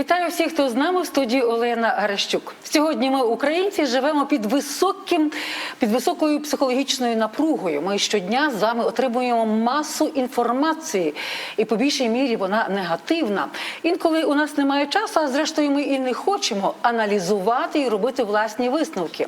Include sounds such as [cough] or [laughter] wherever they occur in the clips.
Вітаю всіх, хто з нами в студії Олена Гарещук. Сьогодні ми, українці, живемо під високим, під високою психологічною напругою. Ми щодня з вами отримуємо масу інформації, і по більшій мірі вона негативна. Інколи у нас немає часу, а зрештою ми і не хочемо аналізувати і робити власні висновки.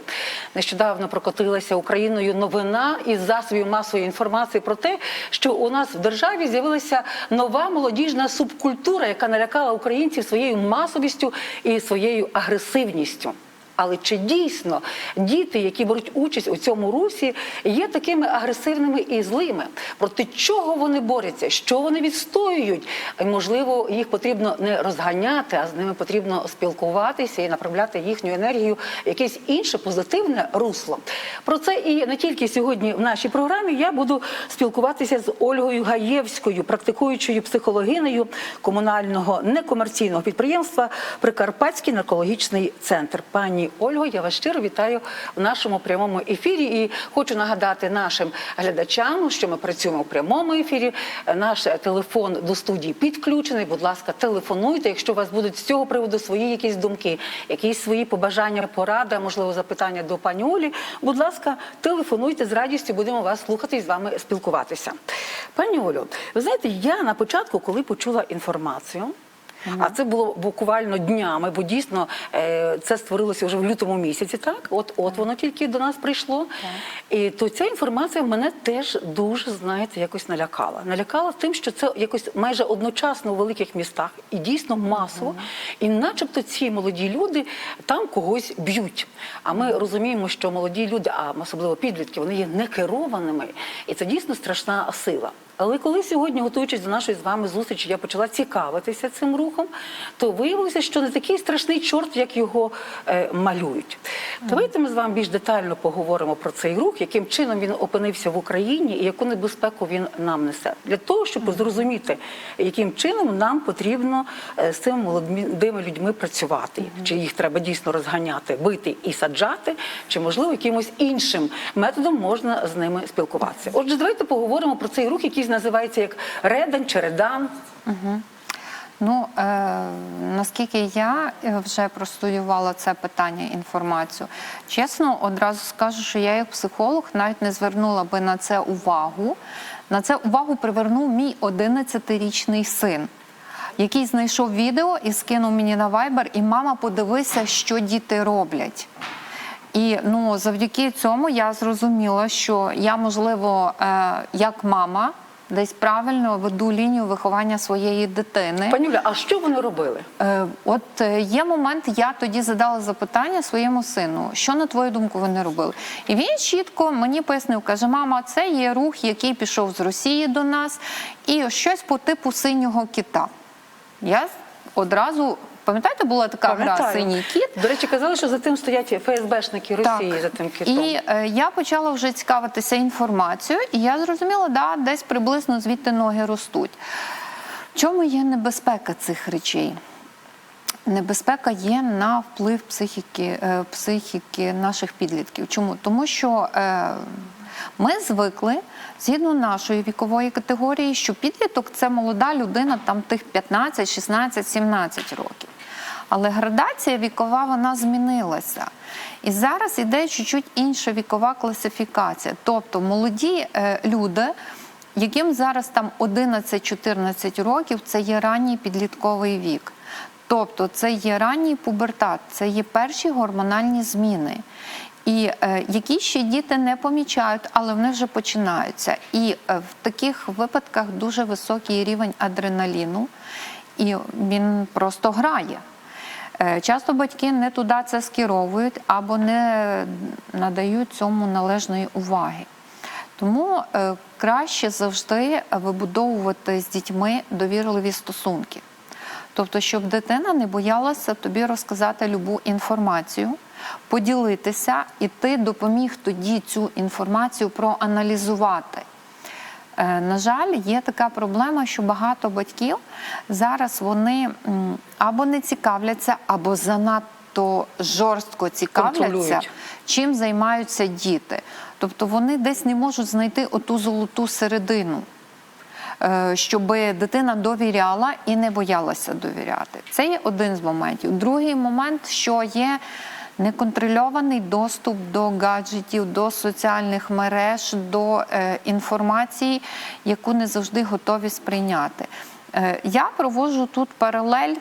Нещодавно прокотилася Україною новина із засобів масової інформації про те, що у нас в державі з'явилася нова молодіжна субкультура, яка налякала українців своєю масовістю і своєю агресивністю. Але чи дійсно діти, які беруть участь у цьому русі, є такими агресивними і злими? Проти чого вони борються? Що вони відстоюють? Можливо, їх потрібно не розганяти, а з ними потрібно спілкуватися і направляти їхню енергію в якесь інше позитивне русло. Про це і не тільки сьогодні в нашій програмі я буду спілкуватися з Ольгою Гаєвською, практикуючою психологинею комунального некомерційного підприємства Прикарпатський наркологічний центр. Пані Ольго, я вас щиро вітаю в нашому прямому ефірі. І хочу нагадати нашим глядачам, що ми працюємо в прямому ефірі. Наш телефон до студії підключений. Будь ласка, телефонуйте, якщо у вас будуть з цього приводу свої якісь думки, якісь свої побажання, порада, можливо, запитання до пані Олі. Будь ласка, телефонуйте з радістю, будемо вас слухати і з вами спілкуватися. Пані Олю, ви знаєте, я на початку, коли почула інформацію. А це було буквально днями, бо дійсно е, це створилося вже в лютому місяці. Так, от от воно тільки до нас прийшло. І то ця інформація мене теж дуже знаєте, якось налякала. Налякала тим, що це якось майже одночасно у великих містах і дійсно масово. І, начебто, ці молоді люди там когось б'ють. А ми розуміємо, що молоді люди, а особливо підлітки, вони є некерованими, і це дійсно страшна сила. Але коли сьогодні, готуючись до нашої з вами зустрічі, я почала цікавитися цим рухом, то виявилося, що не такий страшний чорт, як його е, малюють. Давайте ми з вами більш детально поговоримо про цей рух, яким чином він опинився в Україні і яку небезпеку він нам несе. Для того, щоб зрозуміти, яким чином нам потрібно е, з цими молодими людьми працювати, чи їх треба дійсно розганяти, бити і саджати, чи можливо якимось іншим методом можна з ними спілкуватися. Отже, давайте поговоримо про цей рух, який називається як Редан чи Редан. Ну е, наскільки я е, вже простудювала це питання інформацію, чесно, одразу скажу, що я як психолог навіть не звернула би на це увагу. На це увагу привернув мій 11-річний син, який знайшов відео і скинув мені на Viber, і мама, подивися, що діти роблять. І ну завдяки цьому я зрозуміла, що я, можливо, е, як мама. Десь правильно веду лінію виховання своєї дитини. Панюля, а що вони робили? Е, От е, є момент, я тоді задала запитання своєму сину, що на твою думку вони робили. І він чітко мені пояснив, каже: мама, це є рух, який пішов з Росії до нас, і щось по типу синього кита. Я одразу. Пам'ятаєте, була така гра синій кіт. До речі, казали, що за тим стоять ФСБшники Росії за тим китом. І е, я почала вже цікавитися інформацією, і я зрозуміла, да, десь приблизно звідти ноги ростуть. В чому є небезпека цих речей? Небезпека є на вплив психіки, е, психіки наших підлітків. Чому? Тому що е, ми звикли, згідно нашої вікової категорії, що підліток це молода людина, там тих 15, 16, 17 років. Але градація вікова вона змінилася. І зараз іде чуть-чуть інша вікова класифікація. Тобто молоді е, люди, яким зараз там 11-14 років, це є ранній підлітковий вік. Тобто це є ранній пубертат, це є перші гормональні зміни. І е, які ще діти не помічають, але вони вже починаються. І е, в таких випадках дуже високий рівень адреналіну, і він просто грає. Е, Часто батьки не туди це скеровують або не надають цьому належної уваги. Тому е, краще завжди вибудовувати з дітьми довірливі стосунки. Тобто, щоб дитина не боялася тобі розказати любу інформацію, поділитися, і ти допоміг тоді цю інформацію проаналізувати. Е, На жаль, є така проблема, що багато батьків зараз вони або не цікавляться, або занадто жорстко цікавляться, чим займаються діти. Тобто вони десь не можуть знайти оту золоту середину. е, щоб дитина довіряла і не боялася довіряти. Це є один з моментів. Другий момент, що є неконтрольований доступ до гаджетів, до соціальних мереж, до е, інформації, яку не завжди готові сприйняти. Е, я проводжу тут паралель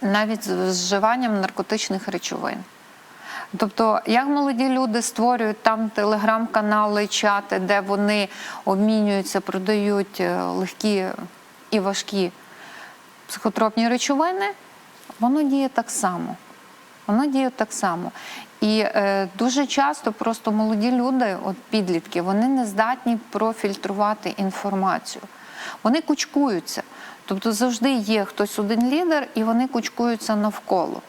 навіть з вживанням наркотичних речовин. Тобто, як молоді люди створюють там телеграм-канали, чати, де вони обмінюються, продають е, легкі і важкі психотропні речовини, воно діє так само. Воно діє так само. І е, дуже часто просто молоді люди, от підлітки, вони не здатні профільтрувати інформацію. Вони кучкуються. Тобто завжди є хтось один лідер, і вони кучкуються навколо.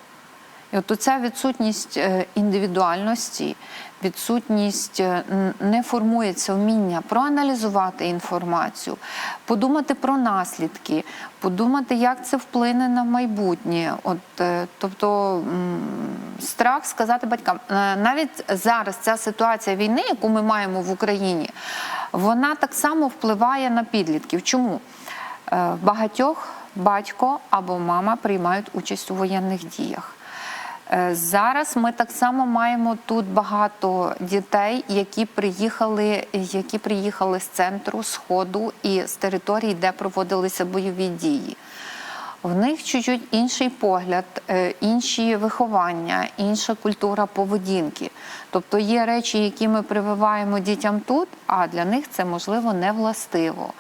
І от ця відсутність е, індивідуальності, відсутність е, не формується вміння проаналізувати інформацію, подумати про наслідки, подумати, як це вплине на майбутнє. От, е, тобто страх сказати батькам, Е, навіть зараз ця ситуація війни, яку ми маємо в Україні, вона так само впливає на підлітків. Чому? Багатьох батько або мама приймають участь у воєнних діях. Е, Зараз ми так само маємо тут багато дітей, які приїхали, які приїхали з центру, сходу і з територій, де проводилися бойові дії. В них чуть-чуть інший погляд, е, інші виховання, інша культура поведінки. Тобто є речі, які ми прививаємо дітям тут, а для них це можливо не властиво.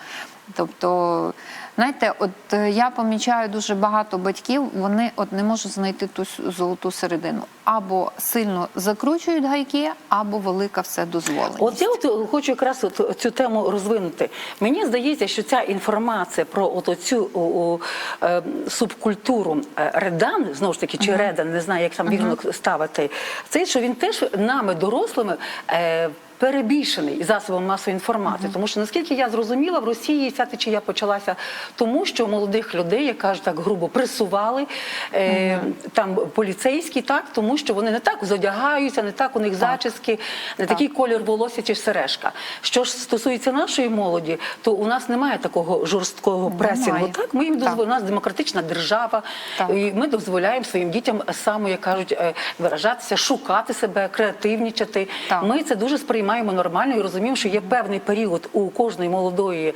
Тобто, знаєте, от е, я помічаю дуже багато батьків, вони от не можуть знайти ту золоту середину. Або сильно закручують гайки, або велика вседозволеність. От я от хочу якраз от цю тему розвинути. Мені здається, що ця інформація про от цю е, субкультуру е, редан, знову ж таки, чи редан, не знаю, як там вірно ставити, це що він теж нами, дорослими. Е, Перебільшений засобом масової інформації, тому що наскільки я зрозуміла, в Росії ця течія почалася тому, що молодих людей, як кажуть так грубо, пресували е, там поліцейські, так тому що вони не так зодягаються, не так у них зачіски, не такий колір волосся чи сережка. Що ж стосується нашої молоді, то у нас немає такого жорсткого пресінгу. Так, ми їм дозволяємо, у нас демократична держава, Так. і ми дозволяємо своїм дітям саме, як кажуть, е, виражатися, шукати себе, креативнічати. Так. Ми це дуже сприймаємо нормально і розуміємо, що є певний період у кожної молодої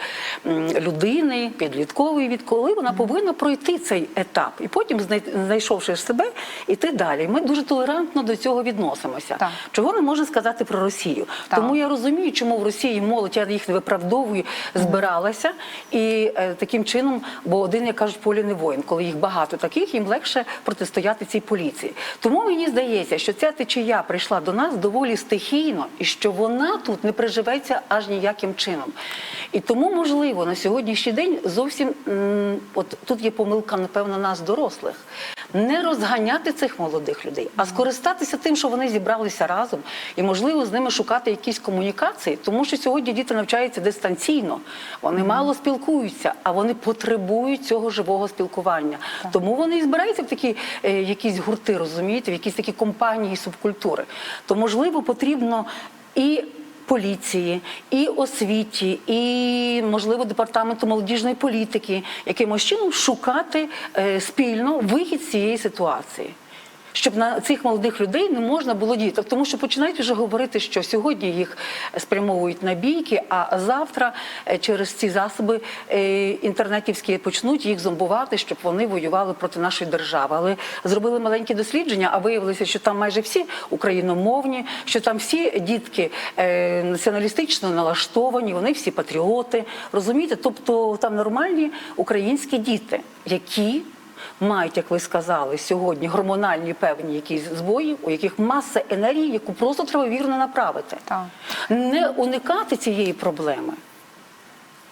людини, підліткової, від коли вона повинна пройти цей етап, і потім, знай- знайшовши себе, іти далі. Ми дуже толерантно до цього відносимося. Так. Чого не можна сказати про Росію? Так. Тому я розумію, чому в Росії молодь, я їх не виправдовую, збиралася і е, таким чином, бо один, як кажуть, полі не воїн. Коли їх багато таких, їм легше протистояти цій поліції. Тому мені здається, що ця течія прийшла до нас доволі стихійно, і що вона тут не приживеться аж ніяким чином. І тому, можливо, на сьогоднішній день зовсім от тут є помилка, напевно, нас, дорослих. Не розганяти цих молодих людей, а скористатися тим, що вони зібралися разом, і можливо з ними шукати якісь комунікації, тому що сьогодні діти навчаються дистанційно, вони мало спілкуються, а вони потребують цього живого спілкування. Тому вони і збираються в такі е, якісь гурти, розумієте, в якісь такі компанії, субкультури. То можливо потрібно і поліції, і освіті, і можливо департаменту молодіжної політики якимось чином шукати е, спільно вихід з цієї ситуації. Щоб на цих молодих людей не можна було діяти, тому що починають вже говорити, що сьогодні їх спрямовують на бійки, а завтра е, через ці засоби е, інтернетівські почнуть їх зомбувати, щоб вони воювали проти нашої держави. Але зробили маленькі дослідження, а виявилося, що там майже всі україномовні, що там всі дітки е, націоналістично налаштовані, вони всі патріоти. Розумієте? Тобто там нормальні українські діти, які мають, як ви сказали, сьогодні гормональні певні якісь збої, у яких маса енергії, яку просто треба вірно направити. Так. Не уникати цієї проблеми.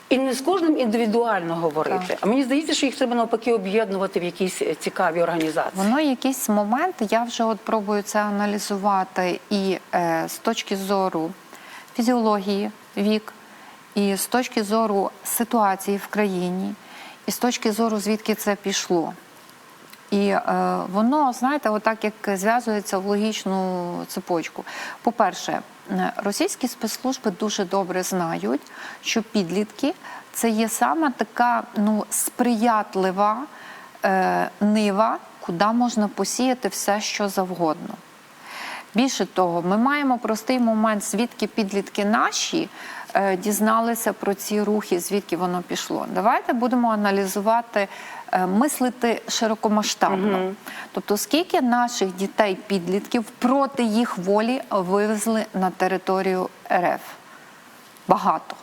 І не з кожним індивідуально говорити. Так. А мені здається, що їх треба навпаки об'єднувати в якісь е, цікаві організації. Воно якийсь момент, я вже от пробую це аналізувати і е, з точки зору фізіології вік, і з точки зору ситуації в країні, і з точки зору, звідки це пішло. І е, воно, знаєте, отак як зв'язується в логічну цепочку. По-перше, е, російські спецслужби дуже добре знають, що підлітки це є саме така ну, сприятлива е, нива, куди можна посіяти все, що завгодно. Більше того, ми маємо простий момент, звідки підлітки наші е, дізналися про ці рухи, звідки воно пішло. Давайте будемо аналізувати, мислити широкомасштабно. Тобто, скільки наших дітей, підлітків проти їх волі вивезли на територію РФ? Багато.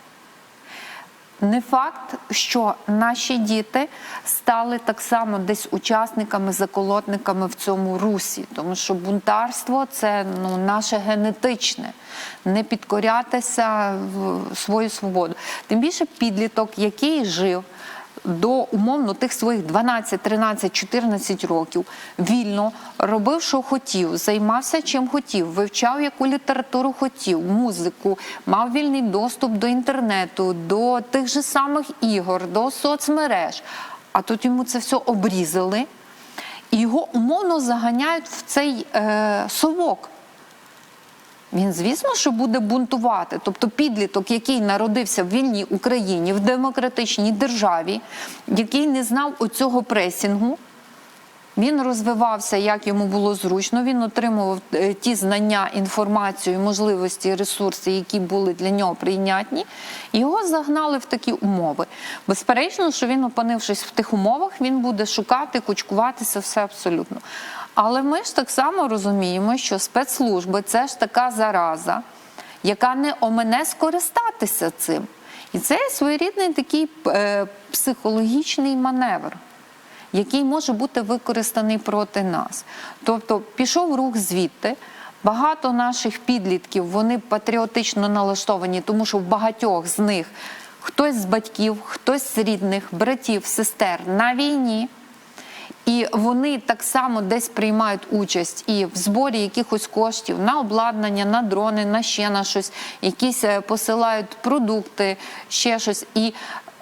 Не факт, що наші діти стали так само десь учасниками, заколотниками в цьому русі, тому що бунтарство це ну, наше генетичне, не підкорятися в свою свободу. Тим більше підліток, який жив до умовно тих своїх 12, 13, 14 років вільно робив, що хотів, займався чим хотів, вивчав яку літературу хотів, музику, мав вільний доступ до інтернету, до тих же самих ігор, до соцмереж. А тут йому це все обрізали і його умовно заганяють в цей е, совок. Він, звісно, що буде бунтувати. Тобто підліток, який народився в вільній Україні, в демократичній державі, який не знав оцього пресінгу, він розвивався, як йому було зручно. Він отримував е, ті знання, інформацію, можливості, ресурси, які були для нього прийнятні. Його загнали в такі умови. Безперечно, що він, опинившись в тих умовах, він буде шукати, кучкуватися, все абсолютно. Але ми ж так само розуміємо, що спецслужби це ж така зараза, яка не омене скористатися цим. І це своєрідний такий е, психологічний маневр який може бути використаний проти нас. Тобто пішов рух звідти. Багато наших підлітків вони патріотично налаштовані, тому що в багатьох з них хтось з батьків, хтось з рідних, братів, сестер на війні. І вони так само десь приймають участь і в зборі якихось коштів на обладнання, на дрони, на ще на щось, якісь е, посилають продукти, ще щось. І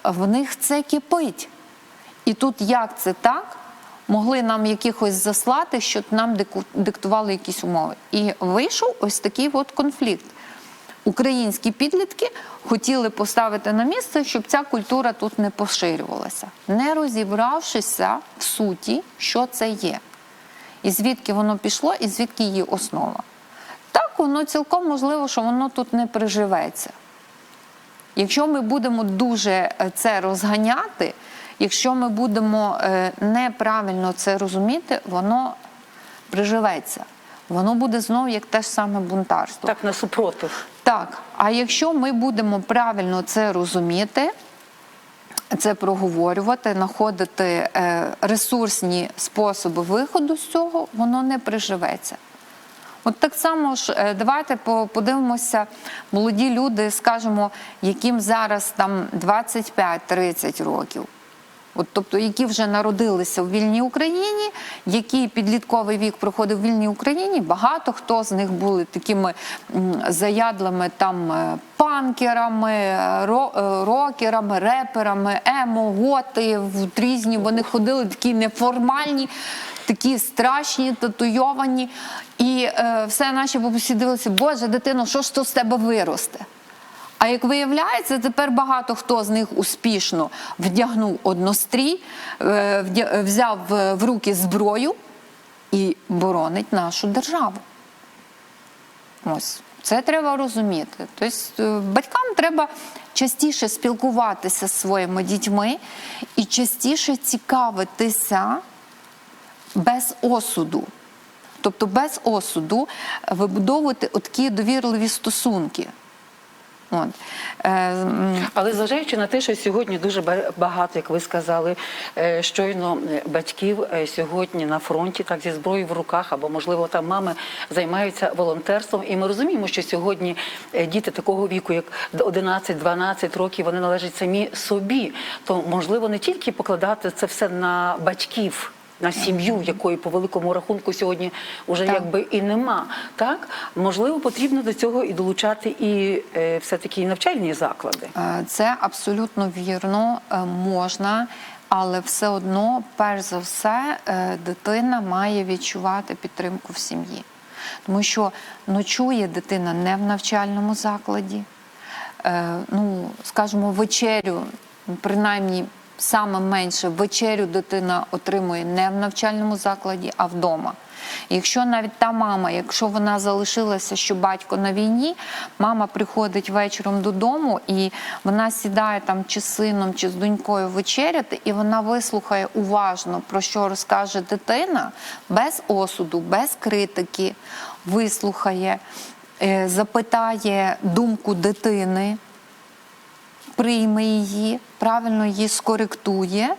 в них це кипить. І тут як це так? Могли нам якихось заслати, щоб нам диктували якісь умови. І вийшов ось такий от конфлікт. Українські підлітки хотіли поставити на місце, щоб ця культура тут не поширювалася, не розібравшися в суті, що це є, і звідки воно пішло, і звідки її основа. Так, воно цілком можливо, що воно тут не приживеться. Якщо ми будемо дуже е, це розганяти, якщо ми будемо е, неправильно це розуміти, воно приживеться. Воно буде знову як те ж саме бунтарство. Так, на супротив. Так, а якщо ми будемо правильно це розуміти, це проговорювати, знаходити е, ресурсні способи виходу з цього, воно не приживеться. От так само ж, е, давайте подивимося, молоді люди, скажімо, яким зараз там 25-30 років. От, тобто, які вже народилися в вільній Україні, який підлітковий вік проходив в вільній Україні, багато хто з них були такими заядлими там е, панкерами, е, е, рокерами, реперами, емо, готи, в різні вони ходили такі неформальні, такі страшні, татуйовані. І е, все наші бабусі дивилися, Боже, дитино, що ж то з тебе виросте? А як виявляється, тепер багато хто з них успішно вдягнув однострій, е, взяв в- в руки зброю і боронить нашу державу. Ось це треба розуміти. Тобто е, батькам треба частіше спілкуватися зі своїми дітьми і частіше цікавитися без осуду. Тобто без осуду вибудовувати такі довірливі стосунки. От. Е, Але зважаючи на те, що сьогодні дуже ба- багато, як ви сказали, е, щойно е, батьків сьогодні на фронті, так зі зброєю в руках, або можливо там мами займаються волонтерством. І ми розуміємо, що сьогодні діти такого віку, як 11-12 років, вони належать самі собі. То можливо не тільки покладати це все на батьків. На сім'ю, якої по великому рахунку сьогодні вже якби і нема, так можливо, потрібно до цього і долучати і е, все таки навчальні заклади. Е, Це абсолютно вірно, е, можна. але все одно, перш за все, е, дитина має відчувати підтримку в сім'ї. Тому що ночує дитина не в навчальному закладі, ну, скажімо, вечерю, принаймні саме менше вечерю дитина отримує не в навчальному закладі, а вдома. Якщо навіть та мама, якщо вона залишилася, що батько на війні, мама приходить вечором додому і вона сідає там чи з сином, чи з донькою вечеряти, і вона вислухає уважно, про що розкаже дитина, без осуду, без критики, вислухає, е, запитає думку дитини, прийме її, правильно її скоректує,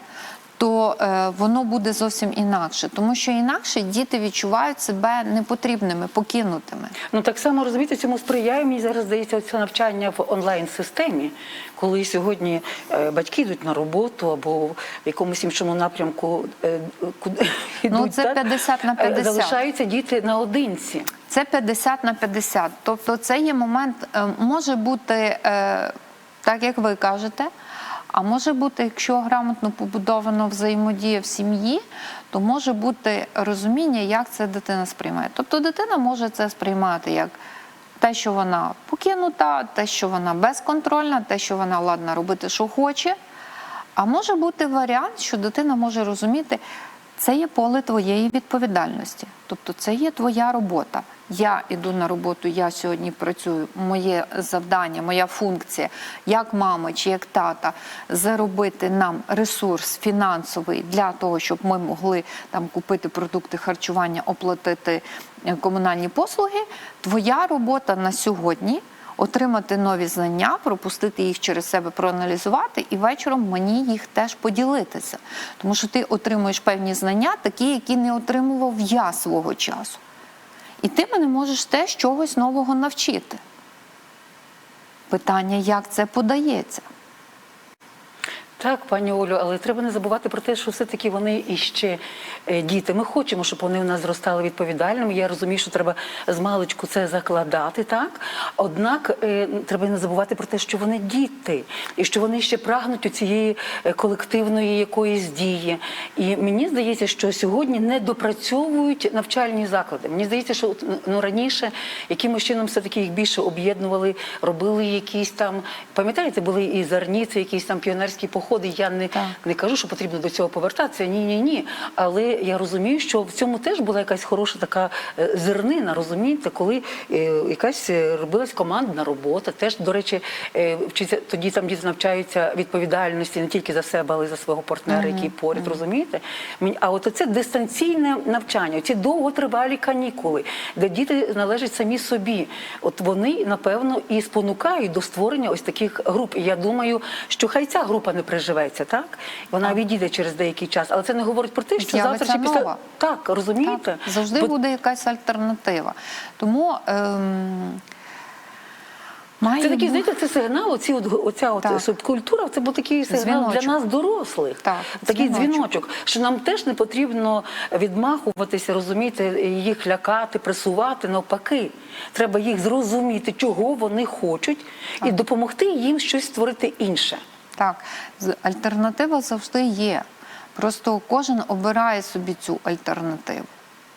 то е, воно буде зовсім інакше. Тому що інакше діти відчувають себе непотрібними, покинутими. Ну так само розумієте, цьому сприяє мені зараз здається це навчання в онлайн-системі, коли сьогодні е, батьки йдуть на роботу або в якомусь іншому напрямку е, куди [laughs] Ну, це так, 50 на е, 50. залишаються діти наодинці. Це 50 на 50. Тобто це є момент, е, може бути е, так, як ви кажете. А може бути, якщо грамотно побудовано взаємодія в сім'ї, то може бути розуміння, як це дитина сприймає. Тобто дитина може це сприймати як те, що вона покинута, те, що вона безконтрольна, те, що вона ладна робити, що хоче. А може бути варіант, що дитина може розуміти, це є поле твоєї відповідальності. Тобто це є твоя робота. Я іду на роботу, я сьогодні працюю. Моє завдання, моя функція, як мама чи як тата, заробити нам ресурс фінансовий для того, щоб ми могли там купити продукти харчування, оплатити е, комунальні послуги. Твоя робота на сьогодні отримати нові знання, пропустити їх через себе, проаналізувати, і вечором мені їх теж поділитися. Тому що ти отримуєш певні знання, такі, які не отримував я свого часу. І ти мене можеш теж чогось нового навчити. Питання, як це подається. Так, пані Олю, але треба не забувати про те, що все-таки вони іще е, діти. Ми хочемо, щоб вони у нас зростали відповідальними. Я розумію, що треба з маличку це закладати, так? Однак е, треба не забувати про те, що вони діти, і що вони ще прагнуть у цієї е, колективної якоїсь дії. І мені здається, що сьогодні не допрацьовують навчальні заклади. Мені здається, що ну, раніше якимось чином все-таки їх більше об'єднували, робили якісь там, пам'ятаєте, були і зарніці, якісь там піонерські походи. Я не, Так. не кажу, що потрібно до цього повертатися. Ні, ні, ні. Але я розумію, що в цьому теж була якась хороша така е, зернина, розумієте, коли е, якась е, робилась командна робота. Теж, до речі, е, вчиться тоді там діти навчаються відповідальності не тільки за себе, але й за свого партнера, який поряд, розумієте? А от це дистанційне навчання, ці довготривалі канікули, де діти належать самі собі. От вони напевно і спонукають до створення ось таких груп. І я думаю, що хай ця група не приживеться, так вона відійде через деякий час, але це не говорить про те, що З'явиться завтра чи після нова. так розумієте, Так, завжди Бо- буде якась альтернатива. Тому ем, має Це такий, знаєте, це сигнал, оці оця от Так. субкультура, це був такий сигнал Дзвіночок. для нас, дорослих. Так, такий дзвіночок. дзвіночок, що нам теж не потрібно відмахуватися, розумієте, їх лякати, пресувати. Навпаки, треба їх зрозуміти, чого вони хочуть, і допомогти їм щось створити інше. Так, альтернатива завжди є. Просто кожен обирає собі цю альтернативу.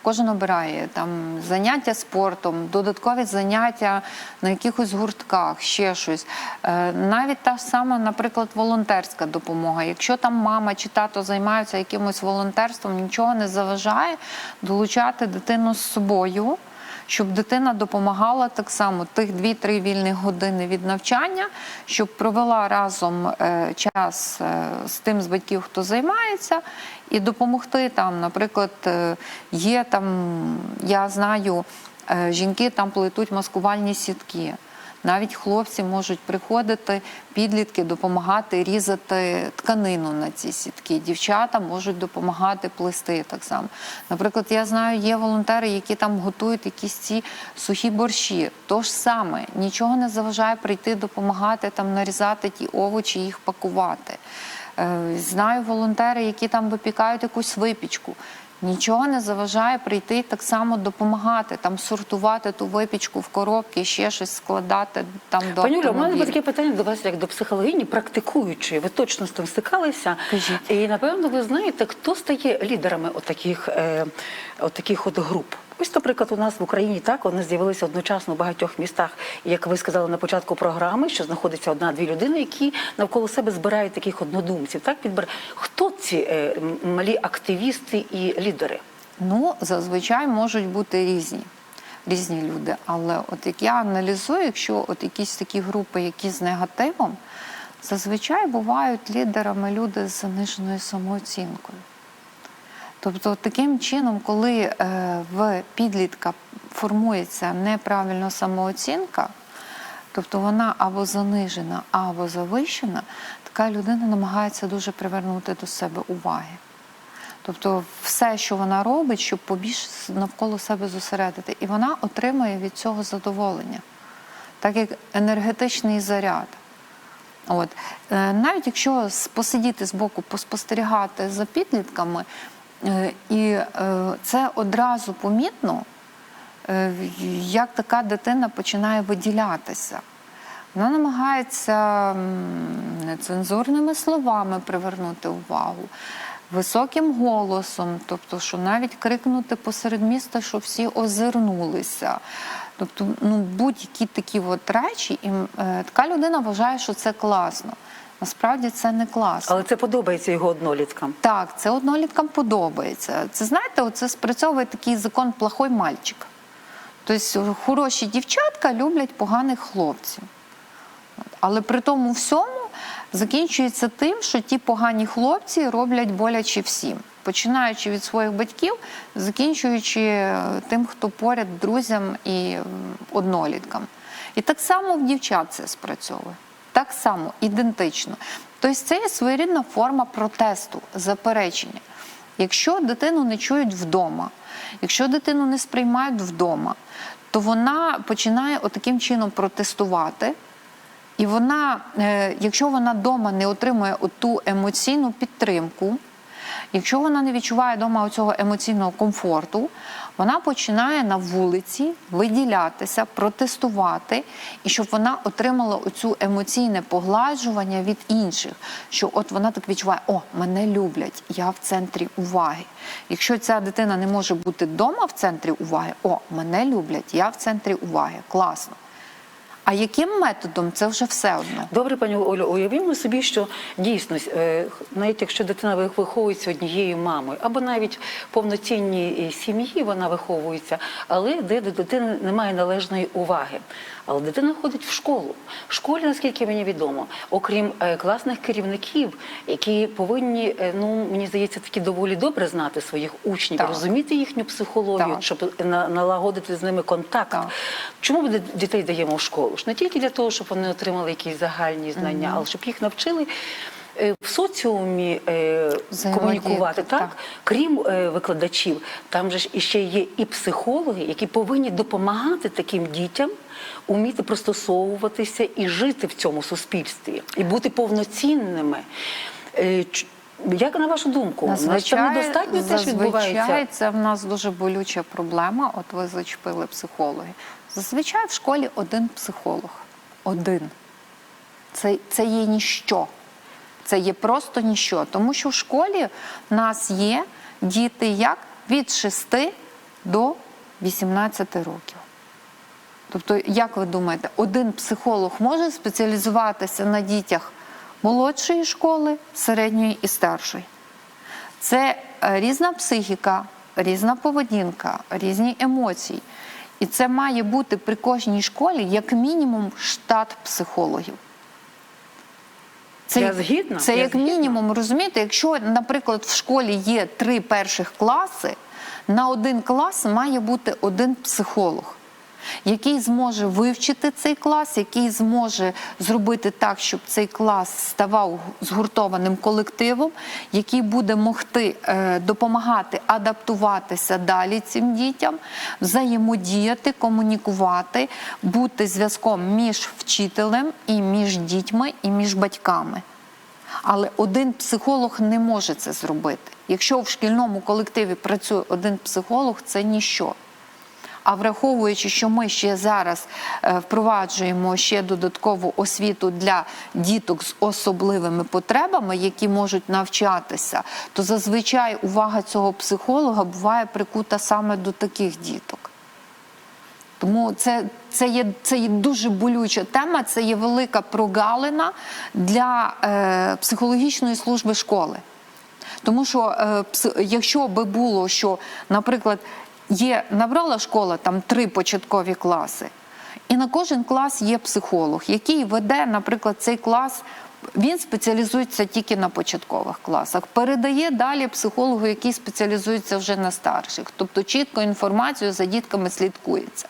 Кожен обирає там заняття спортом, додаткові заняття на якихось гуртках, ще щось. Е, навіть та ж сама, наприклад, волонтерська допомога. Якщо там мама чи тато займаються якимось волонтерством, нічого не заважає долучати дитину з собою щоб дитина допомагала так само тих 2-3 вільних години від навчання, щоб провела разом е, час е, з тим з батьків, хто займається, і допомогти там, наприклад, е, є там, я знаю, жінки там плетуть маскувальні сітки. Навіть хлопці можуть приходити, підлітки допомагати різати тканину на ці сітки. Дівчата можуть допомагати плести так само. Наприклад, я знаю, є волонтери, які там готують якісь ці сухі борщі. То ж саме, нічого не заважає прийти допомагати там нарізати ті овочі, їх пакувати. Е, Знаю волонтери, які там випікають якусь випічку. Нічого не заважає прийти і так само допомагати, там сортувати ту випічку в коробки, ще щось складати там до Пані Юля, у мене таке питання до вас, як до психологині, практикуючої. Ви точно з тим стикалися. Кажіть. І напевно ви знаєте, хто стає лідерами отаких, е, отаких от груп. Ось, наприклад, у нас в Україні так вони з'явилися одночасно в багатьох містах. Як ви сказали на початку програми, що знаходиться одна-дві людини, які навколо себе збирають таких однодумців. Так підбер... Хто ці е, малі активісти і лідери? Ну, зазвичай можуть бути різні. Різні люди. Але от як я аналізую, якщо от якісь такі групи, які з негативом, зазвичай бувають лідерами люди з заниженою самооцінкою. Тобто, таким чином, коли е, в підлітка формується неправильна самооцінка, тобто вона або занижена, або завищена, така людина намагається дуже привернути до себе уваги. Тобто все, що вона робить, щоб побільше навколо себе зосередити, і вона отримує від цього задоволення, так як енергетичний заряд. От. Е, Навіть якщо посидіти збоку, поспостерігати за підлітками, і е, це одразу помітно, е, як така дитина починає виділятися. Вона намагається нецензурними словами привернути увагу, високим голосом, тобто, що навіть крикнути посеред міста, що всі озирнулися. Тобто, ну, будь-які такі от речі, і е, така людина вважає, що це класно. Насправді це не класно. Але це подобається його одноліткам. Так, це одноліткам подобається. Це знаєте, оце спрацьовує такий закон плохой мальчик. Тобто хороші дівчатка люблять поганих хлопців. Але при тому всьому закінчується тим, що ті погані хлопці роблять боляче всім. Починаючи від своїх батьків, закінчуючи е, тим, хто поряд друзям і одноліткам. І так само в дівчат це спрацьовує. Так само, ідентично. Тобто це є своєрідна форма протесту, заперечення. Якщо дитину не чують вдома, якщо дитину не сприймають вдома, то вона починає отаким чином протестувати. І вона, е, якщо вона вдома не отримує ту емоційну підтримку, якщо вона не відчуває вдома цього емоційного комфорту, вона починає на вулиці виділятися, протестувати, і щоб вона отримала оцю емоційне погладжування від інших, що от вона так відчуває, о, мене люблять, я в центрі уваги. Якщо ця дитина не може бути вдома в центрі уваги, о, мене люблять, я в центрі уваги, класно. А яким методом це вже все одно? Добре, пані Олю, уявімо собі, що дійсно, е, навіть якщо дитина виховується однією мамою, або навіть в повноцінній е, сім'ї вона виховується, але де до дитини немає належної уваги. Але дитина ходить в школу. В школі, наскільки мені відомо, окрім е, класних керівників, які повинні, е, ну мені здається, такі доволі добре знати своїх учнів, Так. розуміти їхню психологію, Так. щоб на- налагодити з ними контакт. Так. Чому ми дітей даємо в школу? ж не тільки для того, щоб вони отримали якісь загальні знання, але щоб їх навчили е, в соціумі е, комунікувати, так? так. крім е, викладачів, там же ж іще є і психологи, які повинні допомагати таким дітям уміти пристосовуватися і жити в цьому суспільстві, і бути повноцінними. Е, Як на вашу думку, там недостатньо теж відбувається? зазвичай це в нас дуже болюча проблема. От ви зачепили психологи. Зазвичай в школі один психолог. Один. Це, це є ніщо. Це є просто ніщо. Тому що в школі в нас є діти як від 6 до 18 років. Тобто, як ви думаєте, один психолог може спеціалізуватися на дітях молодшої школи, середньої і старшої? Це е, різна психіка, різна поведінка, різні емоції. І це має бути при кожній школі як мінімум штат психологів. Це, Я згідна, Це я як згідна. мінімум, розумієте, якщо, наприклад, в школі є три перших класи, на один клас має бути один психолог, який зможе вивчити цей клас, який зможе зробити так, щоб цей клас ставав згуртованим колективом, який буде могти е, допомагати адаптуватися далі цим дітям, взаємодіяти, комунікувати, бути зв'язком між вчителем і між дітьми і між батьками. Але один психолог не може це зробити. Якщо в шкільному колективі працює один психолог, це ніщо. А враховуючи, що ми ще зараз е, впроваджуємо ще додаткову освіту для діток з особливими потребами, які можуть навчатися, то зазвичай увага цього психолога буває прикута саме до таких діток. Тому це, це, є, це є дуже болюча тема, це є велика прогалина для е, психологічної служби школи. Тому що е, якщо би було, що, наприклад, є набрала школа там три початкові класи, і на кожен клас є психолог, який веде, наприклад, цей клас. Він спеціалізується тільки на початкових класах, передає далі психологу, який спеціалізується вже на старших. Тобто чітко інформацію за дітками слідкується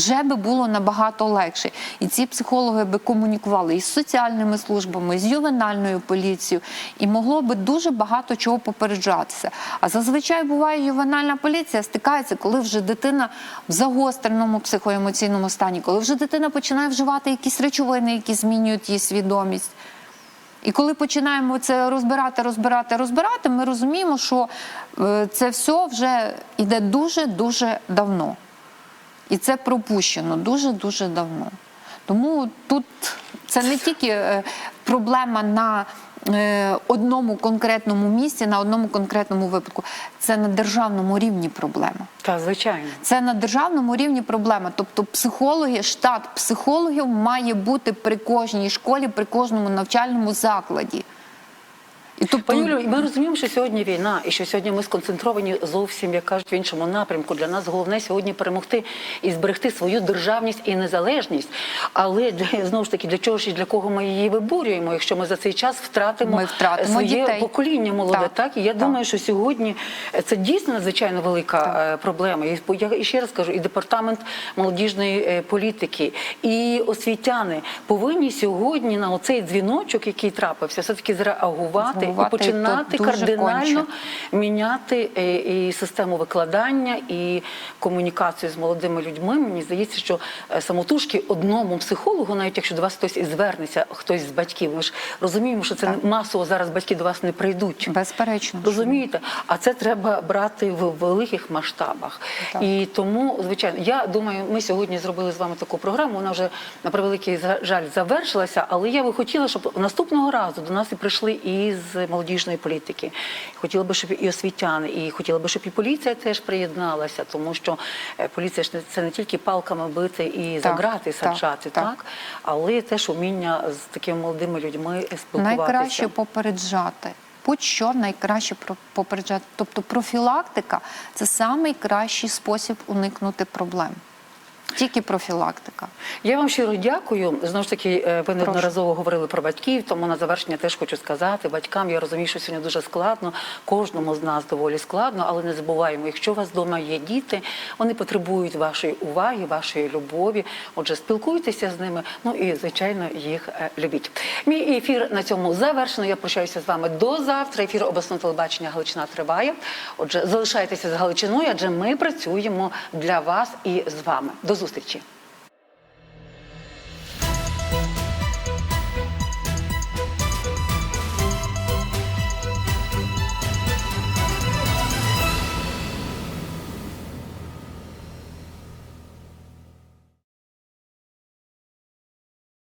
вже би було набагато легше. І ці психологи би комунікували із соціальними службами, з ювенальною поліцією, і могло би дуже багато чого попереджатися. А зазвичай буває, ювенальна поліція стикається, коли вже дитина в загостреному психоемоційному стані, коли вже дитина починає вживати якісь речовини, які змінюють її свідомість. І коли починаємо це розбирати, розбирати, розбирати, ми розуміємо, що е, це все вже йде дуже-дуже давно. І це пропущено дуже-дуже давно. Тому тут це не тільки е, проблема на е, одному конкретному місці, на одному конкретному випадку. Це на державному рівні проблема. Та звичайно. Це на державному рівні проблема. Тобто, психологи, штат психологів має бути при кожній школі, при кожному навчальному закладі. І тобто, Пані Юлю, ми розуміємо, що сьогодні війна, і що сьогодні ми сконцентровані зовсім, як кажуть, в іншому напрямку. Для нас головне сьогодні перемогти і зберегти свою державність і незалежність. Але знову ж таки для чого ж і для кого ми її виборюємо, якщо ми за цей час втратимо, Ми втратимо своє дітей. покоління молоде. Так, Так, і я так. думаю, що сьогодні це дійсно надзвичайно велика е, проблема. І я ще раз кажу, і департамент молодіжної е, політики, і освітяни повинні сьогодні на оцей дзвіночок, який трапився, все таки зреагувати і починати то кардинально конче. міняти е, і систему викладання і комунікацію з молодими людьми. Мені здається, що е, самотужки одному психологу, навіть якщо до вас хтось і звернеться, хтось з батьків, ми ж розуміємо, що це Так. масово зараз батьки до вас не прийдуть. безперечно. Розумієте, а це треба брати в великих масштабах. Так. І тому, звичайно, я думаю, ми сьогодні зробили з вами таку програму. Вона вже на превеликий жаль завершилася. Але я би хотіла, щоб наступного разу до нас і прийшли із молодіжної політики. Хотіла би, щоб і освітяни, і хотіла би, щоб і поліція теж приєдналася, тому що е, поліція ж не- це не тільки палками бити і Так, грати так, саджати, так, так. але теж уміння з такими молодими людьми спілкуватися. Найкраще попереджати. Будь-що найкраще попереджати. Тобто профілактика це найкращий спосіб уникнути проблем. Тільки профілактика. Я вам щиро дякую. Знову ж таки, е, ви неодноразово говорили про батьків, тому на завершення теж хочу сказати батькам. Я розумію, що сьогодні дуже складно, кожному з нас доволі складно, але не забуваємо, якщо у вас вдома є діти, вони потребують вашої уваги, вашої любові. Отже, спілкуйтеся з ними. Ну і звичайно їх е, любіть. Мій ефір на цьому завершено. Я прощаюся з вами до завтра. Ефір обласного телебачення Галичина триває. Отже, залишайтеся з Галичиною, адже ми працюємо для вас і з вами. До зустрічі.